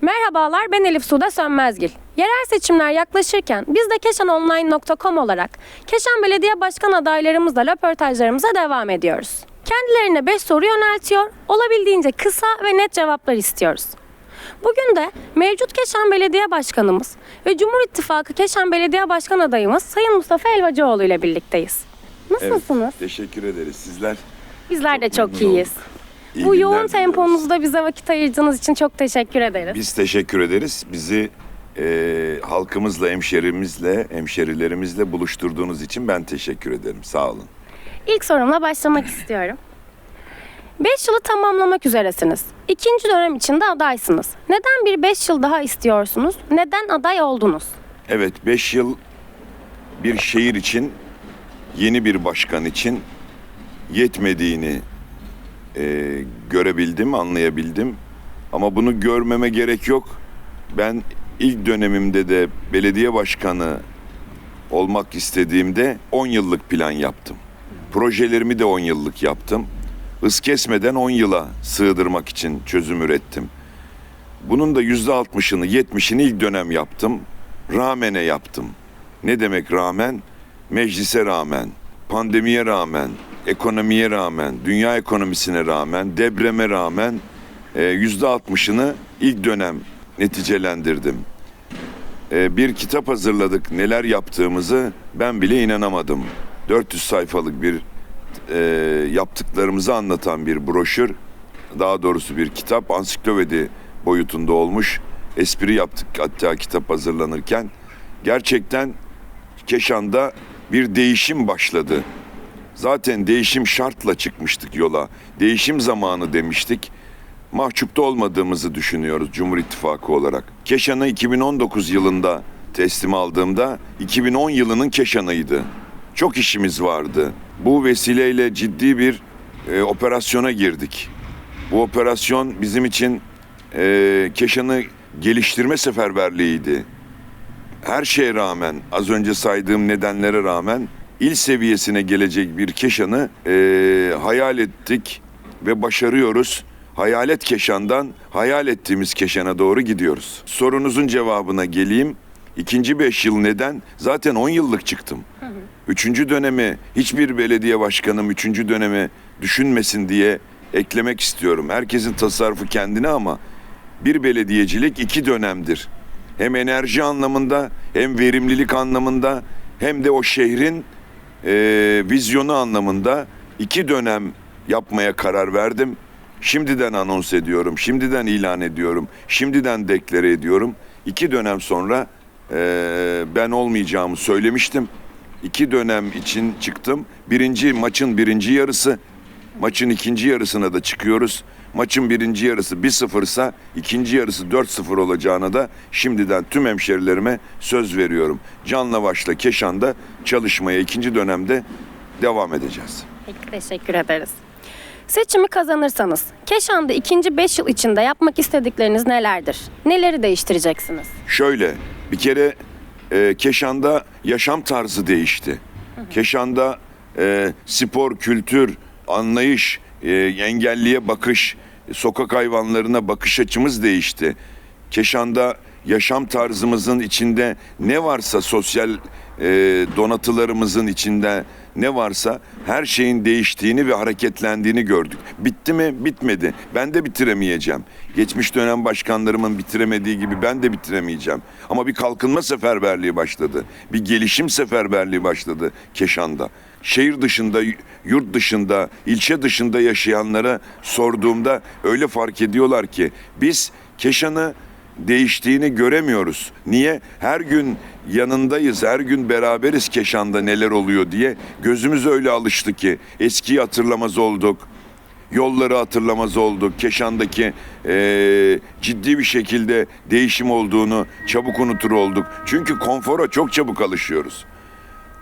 Merhabalar ben Elif Suda Sönmezgil. Yerel seçimler yaklaşırken biz de keşanonline.com olarak Keşan Belediye Başkan adaylarımızla röportajlarımıza devam ediyoruz. Kendilerine 5 soru yöneltiyor, olabildiğince kısa ve net cevaplar istiyoruz. Bugün de mevcut Keşan Belediye Başkanımız ve Cumhur İttifakı Keşan Belediye Başkan adayımız Sayın Mustafa Elvacıoğlu ile birlikteyiz. Nasılsınız? Teşekkür ederiz. Sizler Bizler de Çok iyiyiz. iyi Bu günler yoğun diliyoruz. temponuzda bize vakit ayırdığınız için çok teşekkür ederiz. Biz teşekkür ederiz. Bizi e, halkımızla, hemşerimizle, hemşerilerimizle buluşturduğunuz için ben teşekkür ederim. Sağ olun. İlk sorumla başlamak istiyorum. 5 yılı tamamlamak üzeresiniz. İkinci dönem içinde adaysınız. Neden bir 5 yıl daha istiyorsunuz? Neden aday oldunuz? Evet, 5 yıl bir şehir için, yeni bir başkan için yetmediğini e, görebildim, anlayabildim. Ama bunu görmeme gerek yok. Ben ilk dönemimde de belediye başkanı olmak istediğimde 10 yıllık plan yaptım. Projelerimi de 10 yıllık yaptım. Hız kesmeden 10 yıla sığdırmak için çözüm ürettim. Bunun da yüzde altmışını, yetmişini ilk dönem yaptım. Rağmene yaptım. Ne demek rağmen? Meclise rağmen, pandemiye rağmen, ekonomiye rağmen, dünya ekonomisine rağmen, depreme rağmen e, yüzde altmışını ilk dönem neticelendirdim. E, bir kitap hazırladık neler yaptığımızı ben bile inanamadım. 400 sayfalık bir e, yaptıklarımızı anlatan bir broşür, daha doğrusu bir kitap, ansiklopedi boyutunda olmuş. Espri yaptık hatta kitap hazırlanırken. Gerçekten Keşan'da bir değişim başladı. Zaten değişim şartla çıkmıştık yola. Değişim zamanı demiştik. Mahcupta olmadığımızı düşünüyoruz Cumhur İttifakı olarak. Keşan'ı 2019 yılında teslim aldığımda 2010 yılının Keşan'ıydı. Çok işimiz vardı. Bu vesileyle ciddi bir e, operasyona girdik. Bu operasyon bizim için e, Keşan'ı geliştirme seferberliğiydi. Her şeye rağmen, az önce saydığım nedenlere rağmen il seviyesine gelecek bir Keşan'ı e, hayal ettik ve başarıyoruz. Hayalet Keşan'dan hayal ettiğimiz Keşan'a doğru gidiyoruz. Sorunuzun cevabına geleyim. İkinci beş yıl neden? Zaten 10 yıllık çıktım. Üçüncü dönemi hiçbir belediye başkanım üçüncü dönemi düşünmesin diye eklemek istiyorum. Herkesin tasarrufu kendine ama bir belediyecilik iki dönemdir. Hem enerji anlamında hem verimlilik anlamında hem de o şehrin e, vizyonu anlamında iki dönem yapmaya karar verdim. Şimdiden anons ediyorum, şimdiden ilan ediyorum, şimdiden deklare ediyorum. İki dönem sonra e, ben olmayacağımı söylemiştim. İki dönem için çıktım. Birinci maçın birinci yarısı, maçın ikinci yarısına da çıkıyoruz. Maçın birinci yarısı 1-0 ise ikinci yarısı 4-0 olacağına da şimdiden tüm hemşerilerime söz veriyorum. Canla başla Keşan'da çalışmaya ikinci dönemde devam edeceğiz. Peki teşekkür ederiz. Seçimi kazanırsanız Keşan'da ikinci 5 yıl içinde yapmak istedikleriniz nelerdir? Neleri değiştireceksiniz? Şöyle bir kere e, Keşan'da yaşam tarzı değişti. Keşan'da e, spor, kültür, anlayış, e, engelliye bakış, sokak hayvanlarına bakış açımız değişti. Keşan'da yaşam tarzımızın içinde ne varsa sosyal e, donatılarımızın içinde ne varsa her şeyin değiştiğini ve hareketlendiğini gördük. Bitti mi? Bitmedi. Ben de bitiremeyeceğim. Geçmiş dönem başkanlarımın bitiremediği gibi ben de bitiremeyeceğim. Ama bir kalkınma seferberliği başladı. Bir gelişim seferberliği başladı Keşan'da. Şehir dışında, yurt dışında, ilçe dışında yaşayanlara sorduğumda öyle fark ediyorlar ki biz Keşan'ı değiştiğini göremiyoruz. Niye? Her gün yanındayız, her gün beraberiz Keşan'da neler oluyor diye. Gözümüz öyle alıştı ki eskiyi hatırlamaz olduk. Yolları hatırlamaz olduk. Keşan'daki eee, ciddi bir şekilde değişim olduğunu çabuk unutur olduk. Çünkü konfora çok çabuk alışıyoruz.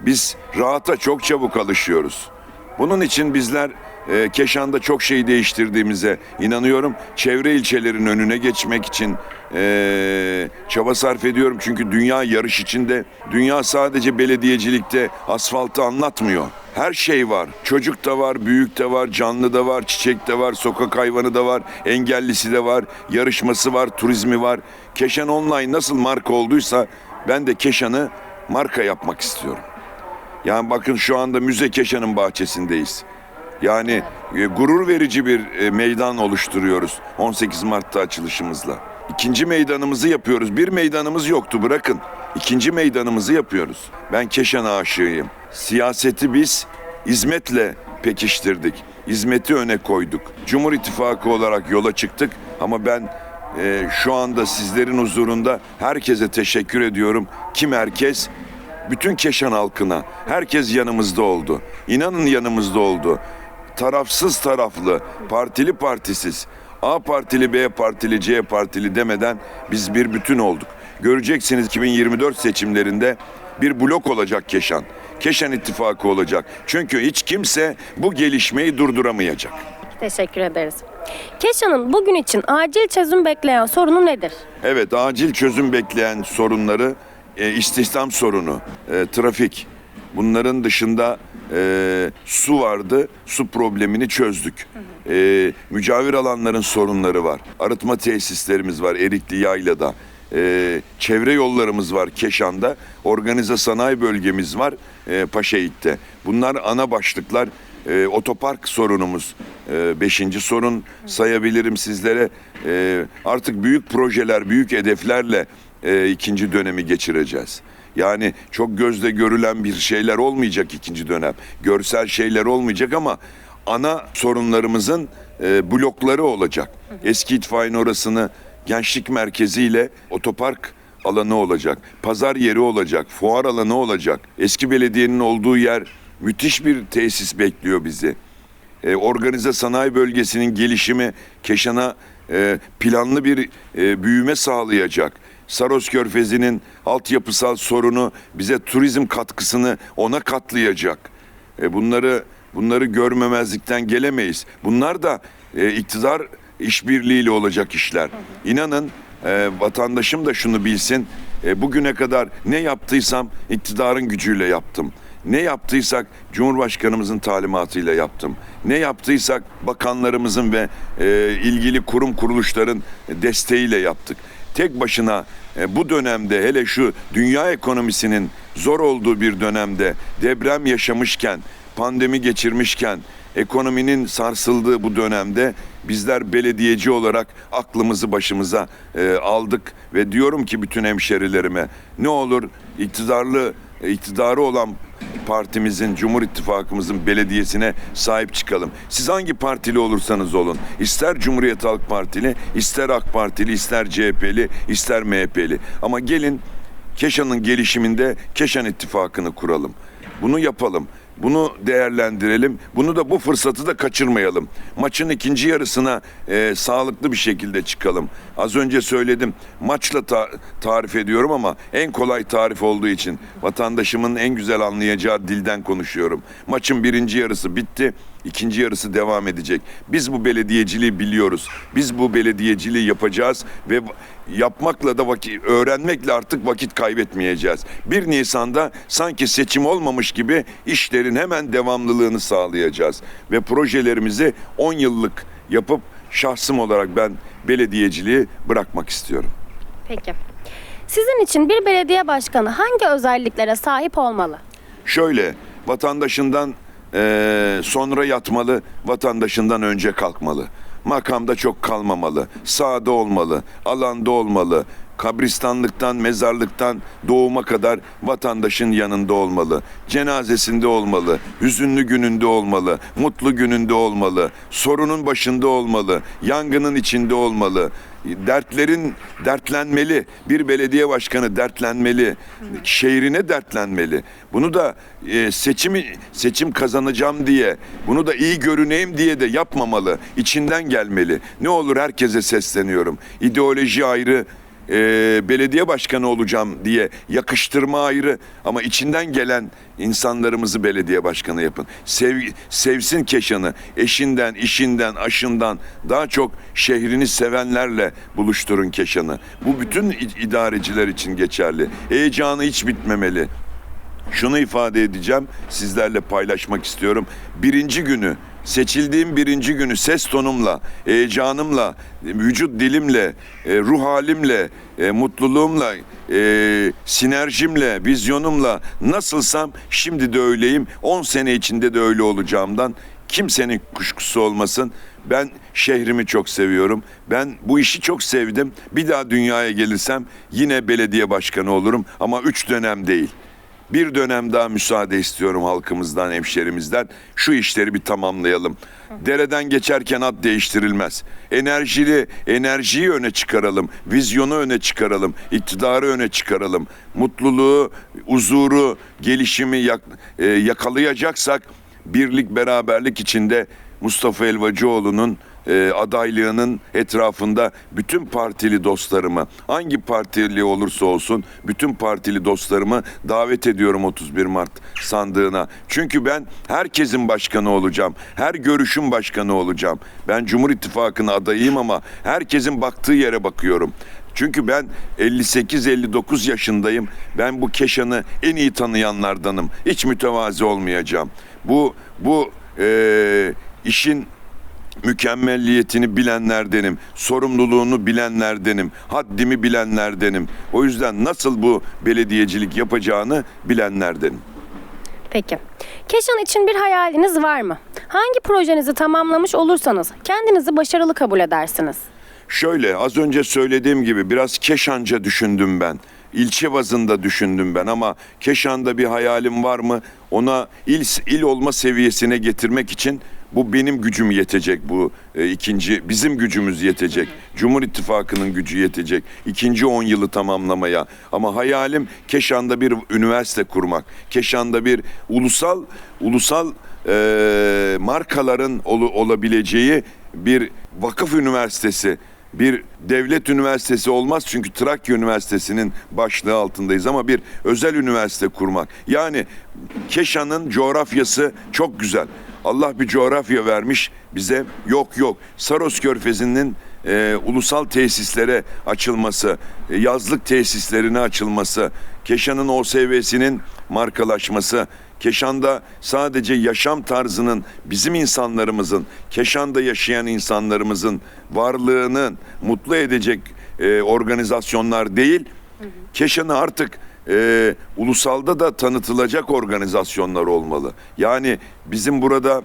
Biz rahata çok çabuk alışıyoruz. Bunun için bizler e, Keşan'da çok şey değiştirdiğimize inanıyorum. Çevre ilçelerin önüne geçmek için e, çaba sarf ediyorum. Çünkü dünya yarış içinde. Dünya sadece belediyecilikte asfaltı anlatmıyor. Her şey var. Çocuk da var, büyük de var, canlı da var, çiçek de var, sokak hayvanı da var, engellisi de var, yarışması var, turizmi var. Keşan Online nasıl marka olduysa ben de Keşan'ı marka yapmak istiyorum. Yani bakın şu anda Müze Keşan'ın bahçesindeyiz. Yani e, gurur verici bir e, meydan oluşturuyoruz 18 Mart'ta açılışımızla. İkinci meydanımızı yapıyoruz. Bir meydanımız yoktu bırakın. İkinci meydanımızı yapıyoruz. Ben Keşan aşığıyım. Siyaseti biz hizmetle pekiştirdik. Hizmeti öne koyduk. Cumhur İttifakı olarak yola çıktık ama ben e, şu anda sizlerin huzurunda herkese teşekkür ediyorum. Kim herkes? Bütün Keşan halkına. Herkes yanımızda oldu. İnanın yanımızda oldu. Tarafsız taraflı, partili partisiz, A partili, B partili, C partili demeden biz bir bütün olduk. Göreceksiniz 2024 seçimlerinde bir blok olacak Keşan. Keşan ittifakı olacak. Çünkü hiç kimse bu gelişmeyi durduramayacak. Teşekkür ederiz. Keşan'ın bugün için acil çözüm bekleyen sorunu nedir? Evet, acil çözüm bekleyen sorunları e, istihdam sorunu, e, trafik. Bunların dışında e, su vardı, su problemini çözdük. E, mücavir alanların sorunları var. Arıtma tesislerimiz var Erikli Yayla'da. E, çevre yollarımız var Keşan'da. Organize sanayi bölgemiz var e, Paşayiğit'te. Bunlar ana başlıklar. E, otopark sorunumuz e, beşinci sorun sayabilirim sizlere. E, artık büyük projeler, büyük hedeflerle e, ikinci dönemi geçireceğiz. Yani çok gözle görülen bir şeyler olmayacak ikinci dönem. Görsel şeyler olmayacak ama ana sorunlarımızın e, blokları olacak. Eski itfaiyenin orasını gençlik merkeziyle otopark alanı olacak. Pazar yeri olacak. Fuar alanı olacak. Eski belediyenin olduğu yer müthiş bir tesis bekliyor bizi. E, organize sanayi bölgesinin gelişimi Keşan'a e, planlı bir e, büyüme sağlayacak. Saros Körfezi'nin altyapısal sorunu bize turizm katkısını ona katlayacak. E, bunları bunları görmemezlikten gelemeyiz. Bunlar da e, iktidar işbirliğiyle olacak işler. İnanın e, vatandaşım da şunu bilsin. E, bugüne kadar ne yaptıysam iktidarın gücüyle yaptım. Ne yaptıysak Cumhurbaşkanımızın talimatıyla yaptım. Ne yaptıysak bakanlarımızın ve e, ilgili kurum kuruluşların desteğiyle yaptık. Tek başına e, bu dönemde hele şu dünya ekonomisinin zor olduğu bir dönemde deprem yaşamışken, pandemi geçirmişken, ekonominin sarsıldığı bu dönemde bizler belediyeci olarak aklımızı başımıza e, aldık ve diyorum ki bütün hemşerilerime ne olur iktidarlı iktidarı olan partimizin, Cumhur İttifakımızın belediyesine sahip çıkalım. Siz hangi partili olursanız olun, ister Cumhuriyet Halk Partili, ister AK Partili, ister CHP'li, ister MHP'li. Ama gelin Keşan'ın gelişiminde Keşan İttifakı'nı kuralım. Bunu yapalım. Bunu değerlendirelim. Bunu da bu fırsatı da kaçırmayalım. Maçın ikinci yarısına e, sağlıklı bir şekilde çıkalım. Az önce söyledim. Maçla ta- tarif ediyorum ama en kolay tarif olduğu için vatandaşımın en güzel anlayacağı dilden konuşuyorum. Maçın birinci yarısı bitti. ikinci yarısı devam edecek. Biz bu belediyeciliği biliyoruz. Biz bu belediyeciliği yapacağız ve yapmakla da vakit öğrenmekle artık vakit kaybetmeyeceğiz. 1 Nisan'da sanki seçim olmamış gibi işlerin hemen devamlılığını sağlayacağız ve projelerimizi 10 yıllık yapıp şahsım olarak ben belediyeciliği bırakmak istiyorum. Peki. Sizin için bir belediye başkanı hangi özelliklere sahip olmalı? Şöyle vatandaşından eee, sonra yatmalı, vatandaşından önce kalkmalı. Makamda çok kalmamalı, sahada olmalı, alanda olmalı. Kabristanlıktan, mezarlıktan doğuma kadar vatandaşın yanında olmalı. Cenazesinde olmalı, hüzünlü gününde olmalı, mutlu gününde olmalı, sorunun başında olmalı, yangının içinde olmalı. Dertlerin dertlenmeli. Bir belediye başkanı dertlenmeli. Şehrine dertlenmeli. Bunu da e, seçimi seçim kazanacağım diye, bunu da iyi görüneyim diye de yapmamalı. İçinden gelmeli. Ne olur herkese sesleniyorum. İdeoloji ayrı, e, belediye başkanı olacağım diye yakıştırma ayrı ama içinden gelen insanlarımızı belediye başkanı yapın. Sev, sevsin Keşan'ı. Eşinden, işinden, aşından daha çok şehrini sevenlerle buluşturun Keşan'ı. Bu bütün idareciler için geçerli. Heyecanı hiç bitmemeli. Şunu ifade edeceğim, sizlerle paylaşmak istiyorum. Birinci günü, seçildiğim birinci günü ses tonumla, heyecanımla, vücut dilimle, e, ruh halimle, e, mutluluğumla, e, sinerjimle, vizyonumla nasılsam şimdi de öyleyim. 10 sene içinde de öyle olacağımdan kimsenin kuşkusu olmasın. Ben şehrimi çok seviyorum. Ben bu işi çok sevdim. Bir daha dünyaya gelirsem yine belediye başkanı olurum ama üç dönem değil. Bir dönem daha müsaade istiyorum halkımızdan, hemşerimizden. Şu işleri bir tamamlayalım. Dereden geçerken at değiştirilmez. Enerjili, enerjiyi öne çıkaralım. Vizyonu öne çıkaralım. iktidarı öne çıkaralım. Mutluluğu, huzuru, gelişimi yak- e, yakalayacaksak birlik, beraberlik içinde Mustafa Elvacıoğlu'nun e, adaylığının etrafında bütün partili dostlarımı, hangi partili olursa olsun bütün partili dostlarımı davet ediyorum 31 Mart sandığına. Çünkü ben herkesin başkanı olacağım. Her görüşün başkanı olacağım. Ben Cumhur İttifakı'nın adayıyım ama herkesin baktığı yere bakıyorum. Çünkü ben 58-59 yaşındayım. Ben bu Keşan'ı en iyi tanıyanlardanım. Hiç mütevazi olmayacağım. Bu bu e, işin mükemmelliyetini bilenlerdenim, sorumluluğunu bilenlerdenim, haddimi bilenlerdenim. O yüzden nasıl bu belediyecilik yapacağını bilenlerdenim. Peki. Keşan için bir hayaliniz var mı? Hangi projenizi tamamlamış olursanız kendinizi başarılı kabul edersiniz? Şöyle az önce söylediğim gibi biraz Keşanca düşündüm ben. İlçe bazında düşündüm ben ama Keşan'da bir hayalim var mı? Ona il, il olma seviyesine getirmek için bu benim gücüm yetecek bu e, ikinci bizim gücümüz yetecek. Cumhur İttifakı'nın gücü yetecek. ikinci 10 yılı tamamlamaya. Ama hayalim Keşan'da bir üniversite kurmak. Keşan'da bir ulusal ulusal e, markaların olu- olabileceği bir vakıf üniversitesi bir devlet üniversitesi olmaz çünkü Trakya Üniversitesi'nin başlığı altındayız ama bir özel üniversite kurmak. Yani Keşan'ın coğrafyası çok güzel. Allah bir coğrafya vermiş bize. Yok yok. Saros Körfezi'nin e, ulusal tesislere açılması, e, yazlık tesislerine açılması, Keşan'ın OSV'sinin markalaşması, Keşan'da sadece yaşam tarzının bizim insanlarımızın, Keşan'da yaşayan insanlarımızın varlığını mutlu edecek e, organizasyonlar değil, Keşan'ı artık e, ulusalda da tanıtılacak organizasyonlar olmalı. Yani bizim burada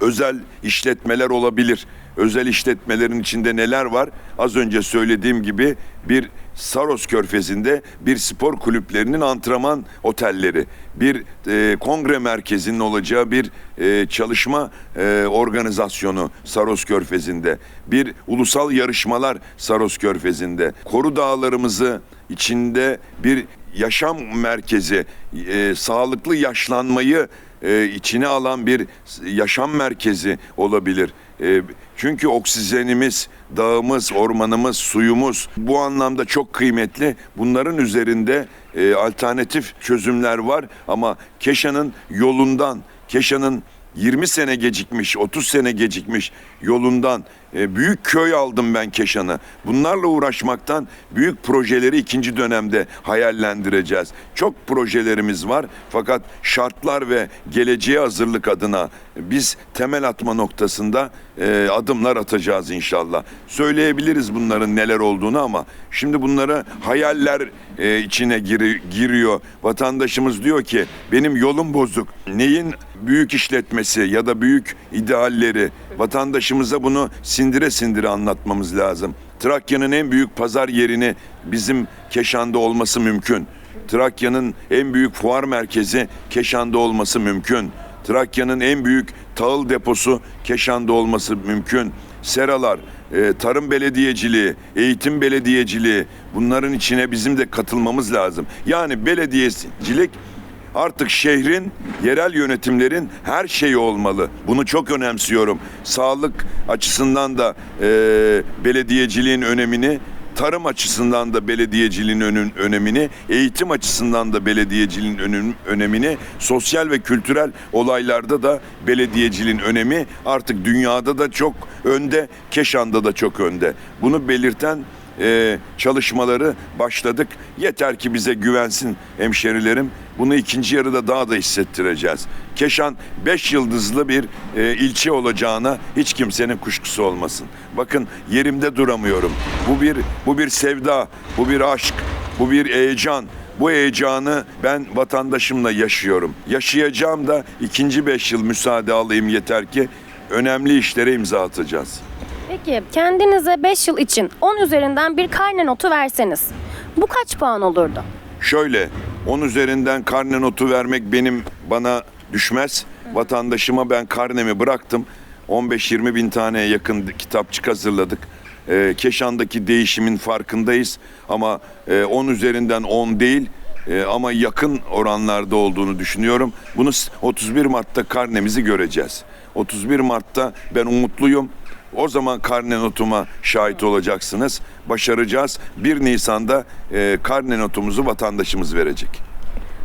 özel işletmeler olabilir. Özel işletmelerin içinde neler var? Az önce söylediğim gibi bir Saros Körfezi'nde bir spor kulüplerinin antrenman otelleri, bir e, kongre merkezinin olacağı bir e, çalışma e, organizasyonu Saros Körfezi'nde, bir ulusal yarışmalar Saros Körfezi'nde, Koru Dağlarımızı içinde bir yaşam merkezi, e, sağlıklı yaşlanmayı e, içine alan bir yaşam merkezi olabilir. E, çünkü oksijenimiz, dağımız, ormanımız, suyumuz bu anlamda çok kıymetli. Bunların üzerinde e, alternatif çözümler var ama Keşan'ın yolundan, Keşan'ın 20 sene gecikmiş, 30 sene gecikmiş yolundan e, büyük köy aldım ben Keşan'ı. Bunlarla uğraşmaktan büyük projeleri ikinci dönemde hayallendireceğiz. Çok projelerimiz var fakat şartlar ve geleceğe hazırlık adına biz temel atma noktasında e, adımlar atacağız inşallah. Söyleyebiliriz bunların neler olduğunu ama şimdi bunları hayaller e, içine giri- giriyor. Vatandaşımız diyor ki benim yolum bozuk. Neyin büyük işletmesi ya da büyük idealleri vatandaşımıza bunu sindire sindire anlatmamız lazım. Trakya'nın en büyük pazar yerini bizim Keşan'da olması mümkün. Trakya'nın en büyük fuar merkezi Keşan'da olması mümkün. Trakya'nın en büyük tahıl deposu Keşan'da olması mümkün. Seralar, e, tarım belediyeciliği, eğitim belediyeciliği bunların içine bizim de katılmamız lazım. Yani belediyecilik artık şehrin, yerel yönetimlerin her şeyi olmalı. Bunu çok önemsiyorum. Sağlık açısından da e, belediyeciliğin önemini tarım açısından da belediyeciliğin önün, önemini, eğitim açısından da belediyeciliğin önün, önemini, sosyal ve kültürel olaylarda da belediyeciliğin önemi artık dünyada da çok önde, Keşan'da da çok önde. Bunu belirten e, çalışmaları başladık. Yeter ki bize güvensin hemşerilerim. Bunu ikinci yarıda daha da hissettireceğiz. Keşan 5 yıldızlı bir e, ilçe olacağına hiç kimsenin kuşkusu olmasın. Bakın yerimde duramıyorum. Bu bir bu bir sevda, bu bir aşk, bu bir heyecan. Bu heyecanı ben vatandaşımla yaşıyorum. Yaşayacağım da ikinci beş yıl müsaade alayım yeter ki önemli işlere imza atacağız. Peki kendinize 5 yıl için 10 üzerinden bir karne notu verseniz bu kaç puan olurdu? Şöyle 10 üzerinden karne notu vermek benim bana düşmez. Vatandaşıma ben karnemi bıraktım. 15-20 bin taneye yakın kitapçık hazırladık. Ee, Keşan'daki değişimin farkındayız ama e, 10 üzerinden 10 değil e, ama yakın oranlarda olduğunu düşünüyorum. Bunu s- 31 Mart'ta karnemizi göreceğiz. 31 Mart'ta ben umutluyum. O zaman karne notuma şahit olacaksınız. Başaracağız. 1 Nisan'da e, karne notumuzu vatandaşımız verecek.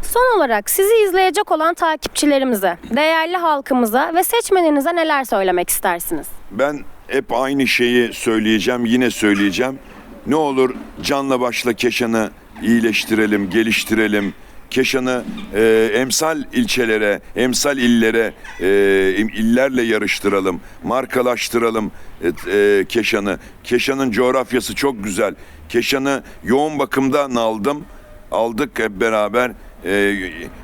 Son olarak sizi izleyecek olan takipçilerimize, değerli halkımıza ve seçmeninize neler söylemek istersiniz? Ben hep aynı şeyi söyleyeceğim, yine söyleyeceğim. Ne olur canla başla Keşan'ı iyileştirelim, geliştirelim. Keşan'ı e, emsal ilçelere, emsal illere, e, illerle yarıştıralım, markalaştıralım e, e, Keşan'ı. Keşan'ın coğrafyası çok güzel. Keşan'ı yoğun bakımdan aldım, aldık hep beraber. E,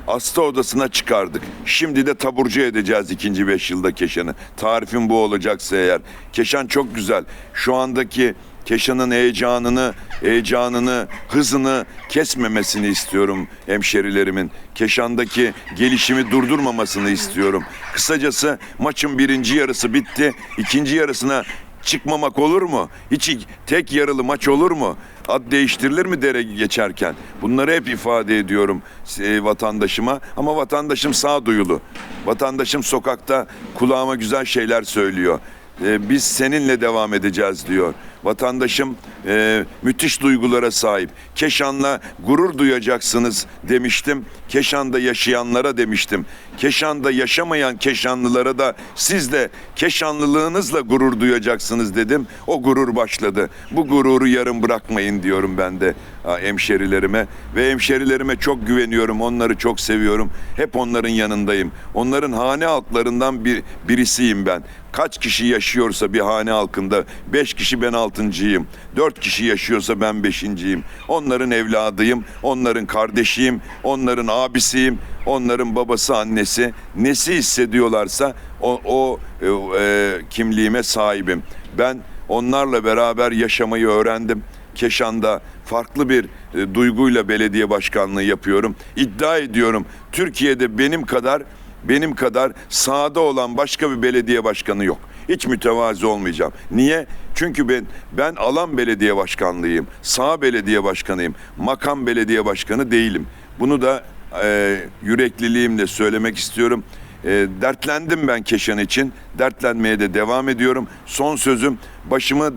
hasta odasına çıkardık. Şimdi de taburcu edeceğiz ikinci beş yılda Keşan'ı. Tarifim bu olacaksa eğer. Keşan çok güzel. Şu andaki Keşan'ın heyecanını, heyecanını, hızını kesmemesini istiyorum hemşerilerimin. Keşan'daki gelişimi durdurmamasını istiyorum. Kısacası maçın birinci yarısı bitti. İkinci yarısına çıkmamak olur mu? Hiç tek yarılı maç olur mu? Ad değiştirilir mi dere geçerken? Bunları hep ifade ediyorum e, vatandaşıma ama vatandaşım sağduyulu. Vatandaşım sokakta kulağıma güzel şeyler söylüyor. E, biz seninle devam edeceğiz diyor. Vatandaşım e, müthiş duygulara sahip. Keşan'la gurur duyacaksınız demiştim. Keşan'da yaşayanlara demiştim. Keşan'da yaşamayan Keşanlılara da siz de Keşanlılığınızla gurur duyacaksınız dedim. O gurur başladı. Bu gururu yarım bırakmayın diyorum ben de hemşerilerime. Ve hemşerilerime çok güveniyorum. Onları çok seviyorum. Hep onların yanındayım. Onların hane halklarından bir, birisiyim ben. Kaç kişi yaşıyorsa bir hane halkında beş kişi ben altıncıyım. Dört kişi yaşıyorsa ben beşinciyim. Onların evladıyım, onların kardeşiyim, onların abisiyim, onların babası annesi. Nesi hissediyorlarsa o, o e, e, kimliğime sahibim. Ben onlarla beraber yaşamayı öğrendim. Keşan'da farklı bir e, duyguyla belediye başkanlığı yapıyorum. İddia ediyorum Türkiye'de benim kadar benim kadar sahada olan başka bir belediye başkanı yok. Hiç mütevazi olmayacağım. Niye? Çünkü ben ben alan belediye başkanlığıyım. Sağ belediye başkanıyım. Makam belediye başkanı değilim. Bunu da e, yürekliliğimle söylemek istiyorum. E, dertlendim ben Keşan için. Dertlenmeye de devam ediyorum. Son sözüm başımı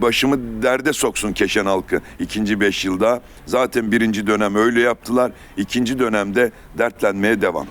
başımı derde soksun Keşan halkı ikinci beş yılda. Zaten birinci dönem öyle yaptılar. İkinci dönemde dertlenmeye devam.